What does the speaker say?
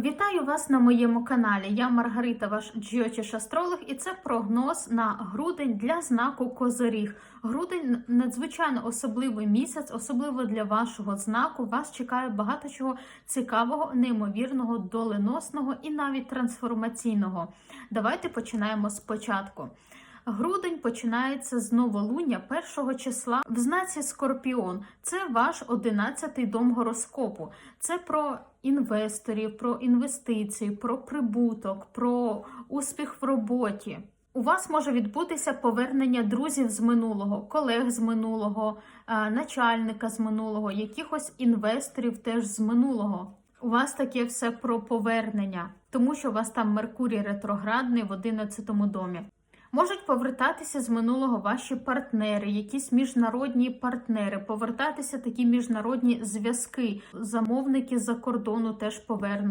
Вітаю вас на моєму каналі. Я Маргарита, ваш джіотіш астролог, і це прогноз на грудень для знаку Козиріг. Грудень надзвичайно особливий місяць, особливо для вашого знаку. Вас чекає багато чого цікавого, неймовірного, доленосного і навіть трансформаційного. Давайте починаємо спочатку. Грудень починається з новолуння першого числа в знаці Скорпіон. Це ваш одинадцятий дом гороскопу. Це про інвесторів, про інвестиції, про прибуток, про успіх в роботі. У вас може відбутися повернення друзів з минулого, колег з минулого, е, начальника з минулого, якихось інвесторів теж з минулого. У вас таке все про повернення, тому що у вас там Меркурій ретроградний в 11 домі. Можуть повертатися з минулого ваші партнери, якісь міжнародні партнери, повертатися такі міжнародні зв'язки. Замовники за кордону теж повернуться.